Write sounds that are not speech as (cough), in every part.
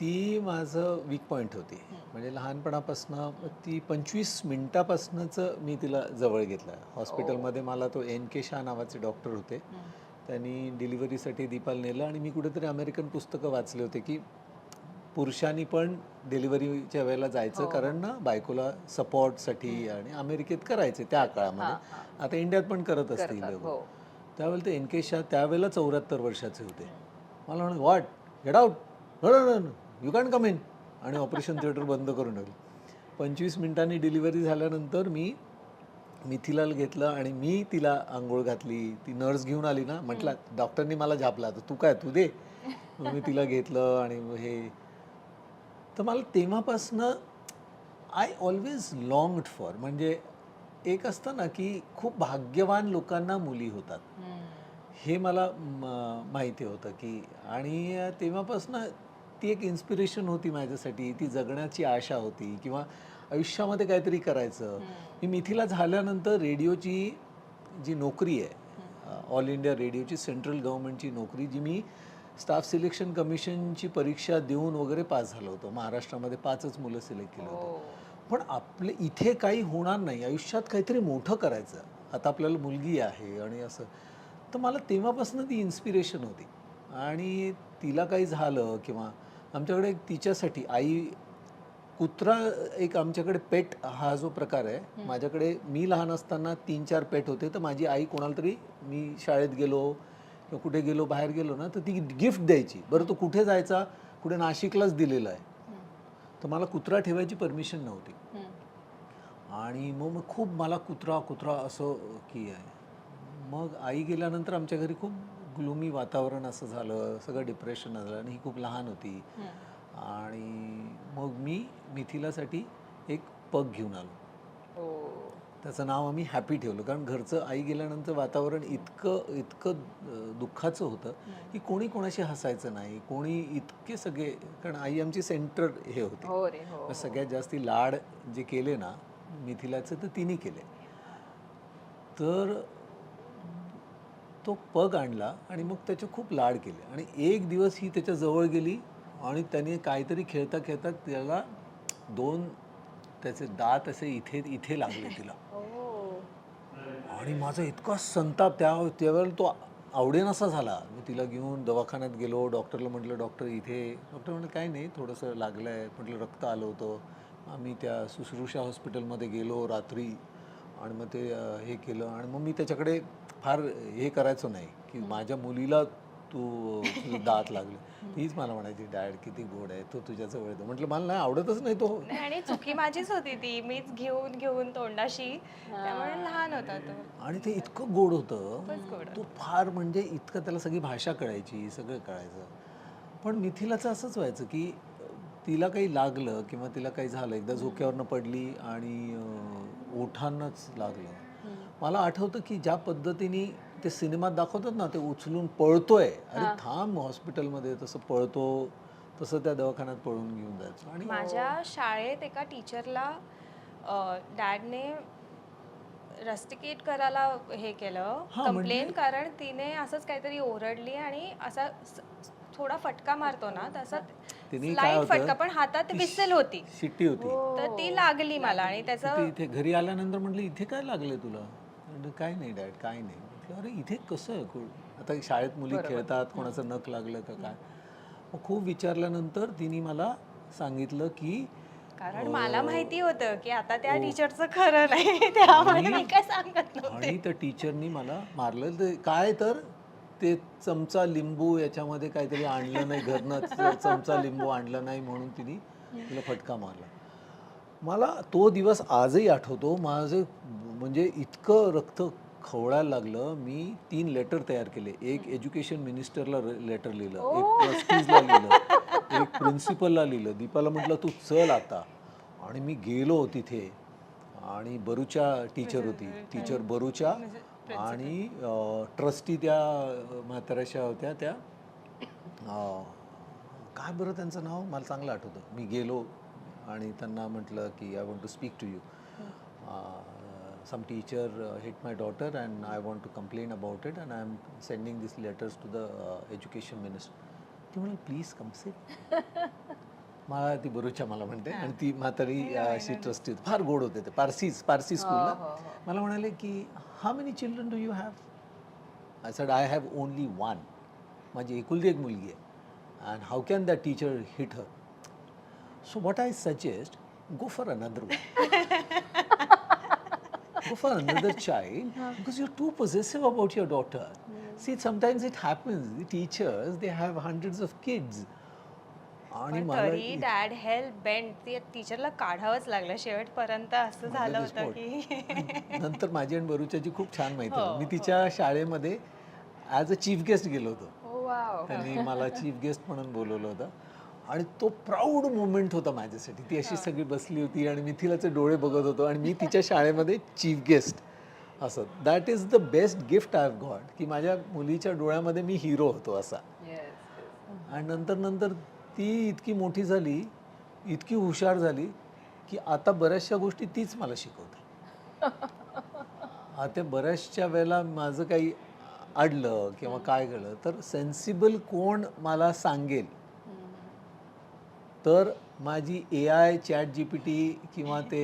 ती माझं weak point होती. म्हणजे लहानपणापासनं ती पंचवीस मिनिटापासूनच मी तिला जवळ घेतलं. हॉस्पिटलमध्ये मला तो एन के शाह नावाचे डॉक्टर होते. त्यांनी डिलिव्हरीसाठी दीपाला नेलं आणि मी कुठेतरी अमेरिकन पुस्तकं वाचले होते की पुरुषांनी पण डिलिव्हरीच्या वेळेला जायचं कारण ना बायकोला सपोर्टसाठी आणि अमेरिकेत करायचे त्या काळामध्ये. आता इंडियात पण करत असतील लोक. हो. त्यावेळेला ते एन के शाह त्यावेळेला चौऱ्याहत्तर वर्षाचे होते. मला म्हणे what get out you can come in आणि ऑपरेशन थिएटर बंद करून ठेवलं पंचवीस मिनिटांनी डिलिव्हरी झाल्यानंतर मी मिथिलाल घेतलं आणि मी तिला आंघोळ घातली. ती नर्स घेऊन आली ना. म्हटलं डॉक्टरनी मला झापला तर तू काय? तू दे. मग मी तिला घेतलं आणि हे. तर मला तेव्हापासनं आय ऑलवेज लॉंगड फॉर म्हणजे एक असतं ना की खूप भाग्यवान लोकांना मुली होतात. हे मला माहिती होतं की आणि तेव्हापासून ती एक इन्स्पिरेशन होती माझ्यासाठी ती जगण्याची आशा होती किंवा आयुष्यामध्ये काहीतरी करायचं. मी मिथिला झाल्यानंतर रेडिओची जी नोकरी आहे ऑल इंडिया रेडिओची सेंट्रल गव्हर्नमेंटची नोकरी जी मी स्टाफ सिलेक्शन कमिशनची परीक्षा देऊन वगैरे पास झालो होतो. महाराष्ट्रामध्ये पाचच मुलं सिलेक्ट केलं होतं. पण आपले इथे काही होणार नाही. आयुष्यात काहीतरी मोठं करायचं. आता आपल्याला मुलगी आहे आणि असं. तर मला तेव्हापासून ती इन्स्पिरेशन होती. आणि तिला काही झालं किंवा आमच्याकडे एक तिच्यासाठी आई कुत्रा एक आमच्याकडे पेट हा जो प्रकार आहे माझ्याकडे मी लहान असताना तीन चार पेट होते तर माझी आई कोणाला तरी मी शाळेत गेलो किंवा कुठे गेलो बाहेर गेलो ना तर ती गिफ्ट द्यायची. बरं तो कुठे जायचा कुठे नाशिकलाच दिलेला आहे. तर मला कुत्रा ठेवायची परमिशन नव्हती. आणि मग मग खूप मला कुत्रा कुत्रा असं की आहे. मग आई गेल्यानंतर आमच्या घरी खूप ग्लुमी वातावरण असं झालं सगळं डिप्रेशन झालं आणि ही खूप लहान होती. आणि मग मी मिथिलासाठी एक पग घेऊन आलो. त्याचं नाव आम्ही हॅपी ठेवलं. कारण घरचं आई गेल्यानंतर वातावरण इतकं इतकं दुःखाचं होतं की कोणी कोणाशी हसायचं नाही. कोणी इतके सगळे कारण आई आमची सेंटर हे होती. हो हो मग सगळ्यात जास्ती लाड जे केले ना मिथिलाचे तर तिने केले. तर तो पग आणला आणि मग त्याचे खूप लाड केले. आणि एक दिवस ही त्याच्याजवळ गेली आणि त्याने काहीतरी खेळता खेळता त्याला दोन त्याचे दात असे इथे इथे लागले तिला. (laughs) आणि माझा इतका संताप त्या त्यावेळेला तो आवडेनासा झाला. मी तिला घेऊन दवाखान्यात गेलो डॉक्टरला म्हटलं डॉक्टर इथे डॉक्टर म्हटलं काय नाही थोडंसं लागलं आहे म्हटलं रक्त आलं होतं. आम्ही त्या शुश्रूषा हॉस्पिटलमध्ये गेलो रात्री आणि मग ते हे केलं आणि मग मी त्याच्याकडे फार हे करायचो नाही की माझ्या मुलीला तू तुझे दात लागले. तीच मला म्हणायची डॅड किती गोड आहे. तो तुझ्या जवळ येतो. म्हटलं मला नाही आवडतच नाही तो. नाही आणि चुकी माझीच होती ती. मीच घेऊन घेऊन तोंडाशी. त्यामुळे लहान होता तो. आणि ते इतकं गोड होतं. खूपच गोड. तो फार म्हणजे इतकं त्याला सगळी भाषा कळायची सगळं कळायचं. पण मिथिलाचं असंच व्हायचं की अं, तिला काही लागलं किंवा तिला काही झालं एकदा झोक्यावरनं पडली आणि अं, ओठांनाच लागलं. मला आठवतं की ज्या पद्धतीने ते सिनेमात दाखवतात ना ते उचलून पळतोय. अरे थांब हॉस्पिटलमध्ये तसं पळतो तसं त्या दवाखान्यात पळून घेऊन जायचं. आणि माझ्या शाळेत एका टीचरला डॅडने रस्टिकेट करायला हे केलं. हा, कंप्लेन म्हणजे- कारण तिने असंच काहीतरी ओरडली आणि असा थोडा फटका मारतो ना तसा लाइट फटका पण हातात विसेल होती. शिट्टी होती. तर ती लागली मला आणि त्याचं इथे घरी आल्यानंतर म्हटलं इथे काय लागले तुला? म्हटलं काय नाही डॅड काय नाही. म्हटलं अरे इथे कसं कु- आता शाळेत मुली खेळतात कोणाचं नख लागलं का काय? मग खूप विचारल्यानंतर तिने मला सांगितलं की कारण मला माहिती होतं की आता त्या टीचरचं खरं नाही. (laughs) त्यामुळे मी काय सांगत नव्हते. आणि त्या टीचरनी मला मारलं. ते काय तर ते चमचा लिंबू याच्यामध्ये काहीतरी आणलं नाही घरनं (laughs) चमचा लिंबू आणलं नाही म्हणून तिने तिला फटका मारला. मला तो दिवस आजही आठवतो. माझं म्हणजे इतकं रक्त खवळायला लागलं मी तीन लेटर तयार केले. एक एज्युकेशन मिनिस्टरला लेटर लिहिलं एक ट्रस्टीजला लिहिलं एक प्रिन्सिपलला लिहिलं. दीपाला म्हटलं तू चल आता. आणि मी गेलो तिथे. आणि बरूच्या टीचर होती. टीचर बरूच्या आणि ट्रस्टी त्या अ, म्हाताऱ्याशा होत्या त्या काय बरं त्यांचं नाव? मला चांगलं आठवतं. मी गेलो आणि त्यांना म्हटलं की I want to speak to you some teacher hit my daughter and I want to complain about it and I am sending this letters to the education minister ती म्हणाली प्लीज कम से मला ती बरोच्या मला म्हणते आणि ती म्हातारी अशी ट्रस्टी होती फार गोड होते ते पारसी पारसी स्कूलला मला म्हणाले की how many children do you have I said I have only one माझी एकुलती एक मुलगी आहे and how can that teacher hit her so what I suggest go for another one go (laughs) for another child because you're too possessive about your daughter. See, sometimes it happens. The teachers they have hundreds of kids. आणि तरी dad help bend ते टीचरला काढावंच लागलं शेवटपर्यंत असं झालं होतं की नंतर माझी आणि बरुच्याची खूप छान माहिती मी तिच्या शाळेमध्ये ॲज अ चीफ गेस्ट गेलो होतो हो त्यांनी मला चीफ गेस्ट म्हणून बोलवलं होतं आणि तो प्राऊड मोमेंट होता माझ्यासाठी. ती अशी सगळी बसली होती आणि मी तिलाचे डोळे बघत होतो आणि मी तिच्या शाळेमध्ये चीफ गेस्ट असं that is the best gift I have got की माझ्या मुलीच्या डोळ्यामध्ये मी हिरो होतो असा. येस आणि नंतर नंतर ती इतकी मोठी झाली इतकी हुशार झाली की आता बऱ्याचशा गोष्टी तीच मला शिकवते. आता बऱ्याचशा वेळेला माझं काही अडलं किंवा काय घडलं तर सेन्सिबल कोण मला सांगेल तर माझी A I chat G P T किंवा ते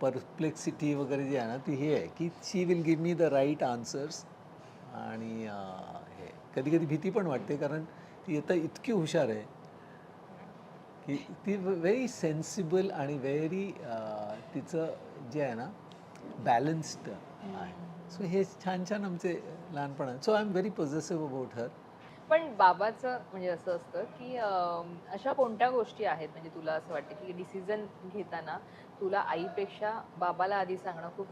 परप्लेक्सिटी वगैरे जे आहे ना ती हे आहे की she will give me the right answers आणि हे कधी कधी भीती पण वाटते कारण ती आता इतकी हुशार आहे की ती व्हेरी सेन्सिबल आणि व्हेरी तिचं जे आहे ना बॅलन्स्ड आहे. सो हे छान छान आमचे लहानपण आहे. So I am very positive about her पण बाबाचं म्हणजे असं असतं की अशा कोणत्या गोष्टी आहेत? म्हणजे तुला असं वाटतं की डिसिजन घेताना तुला आईपेक्षा बाबाला आधी सांगणं खूप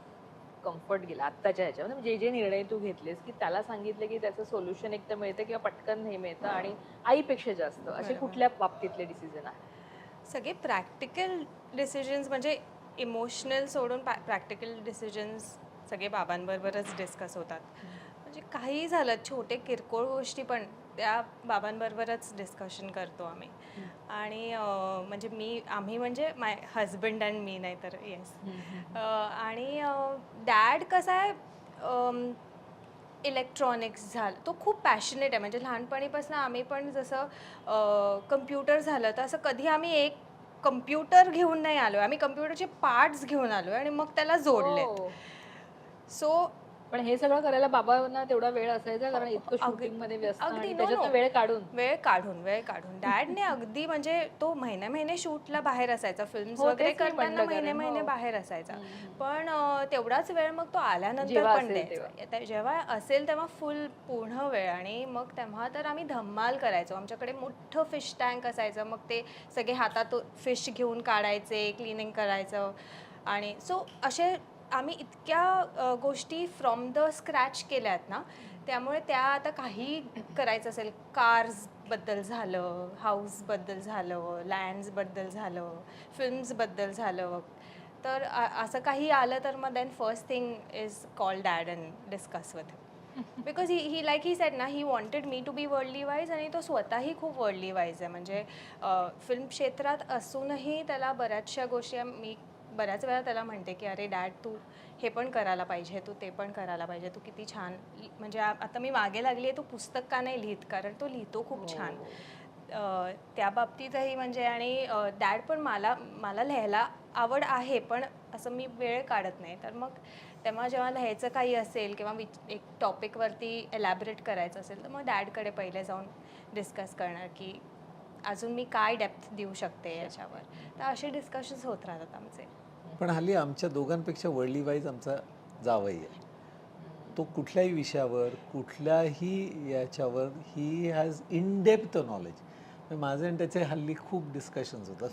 कम्फर्ट गेलं आत्ताच्या ह्याच्यामध्ये म्हणजे जे जे निर्णय तू घेतलेस की त्याला सांगितलं की त्याचं सोल्युशन एक तर मिळतं किंवा पटकन हे मिळतं आणि आईपेक्षा जास्त असे. कुठल्या बाबतीतले डिसिजन आहेत? सगळे प्रॅक्टिकल डिसिजन्स म्हणजे इमोशनल सोडून प्रॅक्टिकल डिसिजन्स सगळे बाबांबरोबरच डिस्कस होतात. म्हणजे काही झालं छोटे किरकोळ गोष्टी पण त्या बाबांबरोबरच डिस्कशन करतो आम्ही. आणि म्हणजे मी आम्ही म्हणजे माय हजबंड अँड मी नाही तर येस आणि डॅड कसा आहे इलेक्ट्रॉनिक्स झालं तो खूप पॅशनेट आहे. म्हणजे लहानपणीपासून आम्ही पण जसं कम्प्युटर झालं तर असं कधी आम्ही एक कम्प्युटर घेऊन नाही आलो आम्ही कम्प्युटरचे पार्ट्स घेऊन आलो आणि मग त्याला जोडले. हो. सो पण हे सगळं करायला बाबांना तेवढा वेळ असायचा कारण इतकं शूटिंगमध्ये व्यस्त अगदी, no. वेळ काढून. वेळ काढून वेळ काढून. डॅडने अगदी म्हणजे तो महिने महिने शूटला बाहेर असायचा फिल्म्स हो, वगैरे तेच मी करताना महिने कारण, महिने हो. बाहेर असायचा. पण अं, तेवढाच वेळ मग तो आल्यानंतर जेव्हा पण असेल द्यायचा. जेव्हा असेल तेव्हा फुल पूर्ण वेळ आणि मग तेव्हा तर आम्ही धम्माल करायचो. आमच्याकडे मोठं फिश टँक असायचं. मग ते सगळे हातात फिश घेऊन काढायचे क्लिनिंग करायचं. आणि सो असे आम्ही इतक्या गोष्टी फ्रॉम द स्क्रॅच केल्यात ना त्यामुळे त्या आता काही करायचं असेल. कार्सबद्दल झालं हाऊसबद्दल झालं लँड्सबद्दल झालं फिल्म्सबद्दल झालं. तर अ- असं काही आलं तर मग then first thing is call dad and discuss with because he he like he set ना he wanted me to be worldly wise आणि तो स्वतःही खूप वर्ल्डली वाईज आहे. म्हणजे फिल्म क्षेत्रात असूनही त्याला बऱ्याचशा गोष्टी आम- मी बऱ्याच वेळा त्याला म्हणते की अरे डॅड तू हे पण करायला पाहिजे तू ते पण करायला पाहिजे तू किती छान म्हणजे आता मी मागे लागली आहे तू पुस्तक का नाही लिहित? कारण तो लिहितो खूप छान. अ, त्या बाबतीतही म्हणजे आणि डॅड पण मला मला लिहायला आवड आहे पण असं मी वेळ काढत नाही. तर मग तेव्हा जेव्हा लिहायचं काही असेल किंवा विच एक टॉपिकवरती एलॅबरेट करायचं असेल तर मग डॅडकडे पहिले जाऊन डिस्कस करणार की अजून मी काय डेप्थ देऊ शकते याच्यावर? तर असे डिस्कशन्स होत राहतात आमचे. पण हल्ली आमच्या दोघांपेक्षा वडलीवाईज वाईज आमचा जावई आहे. तो कुठल्याही विषयावर कुठल्याही याच्यावर he has in depth knowledge माझे आणि त्याचे हल्ली खूप डिस्कशन्स होतात.